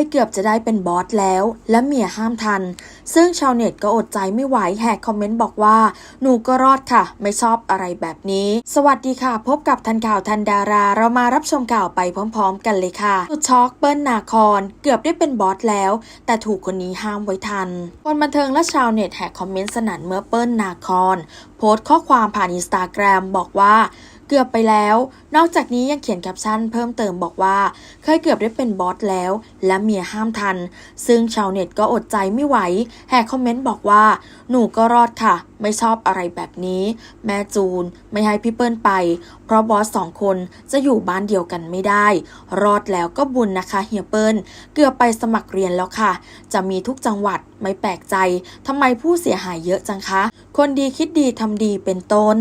ยเกือบจะได้เป็นบอสแล้ว และเมียห้ามทัน ซึ่งชาวเน็ตก็อดใจไม่ไหวแหกคอมเมนต์บอกว่า หนูก็รอดค่ะ ไม่ชอบอะไรแบบนี้ สวัสดีค่ะ พบกับทันข่าวทันดารา เรามารับชมข่าวไปพร้อม ๆ กันเลยค่ะสุดช็อกเปิ้ลนาคอนเกือบได้เป็นบอสแล้ว แต่ถูกคนนี้ห้ามไว้ทันคนบันเทิงและชาวเน็ตแหกคอมเมนต์สนั่นเมื่อเปิ้ลนาคอนโพสต์ข้อความผ่านอินสตาแกรมบอกว่า เกือบไปแล้ว นอกจากนี้ยังเขียนแคปชั่นเพิ่มเติมบอกว่า เคยเกือบได้เป็นบอสแล้ว และเมียห้ามทัน ซึ่งชาวเน็ตก็อดใจไม่ไหว แหกคอมเมนต์บอกว่า หนูก็รอดค่ะ ไม่ชอบอะไรแบบนี้ แม่จูน ไม่ให้พี่เปิ้ลไป เพราะบอสสองคนจะอยู่บ้านเดียวกันไม่ได้ รอดแล้วก็บุญนะคะเฮียเปิ้ล เกือบไปสมัครเรียนแล้วค่ะ จะมีทุกจังหวัดไม่แปลกใจทำไมผู้เสียหายเยอะจังคะ คนดีคิดดีทำดีเป็นต้น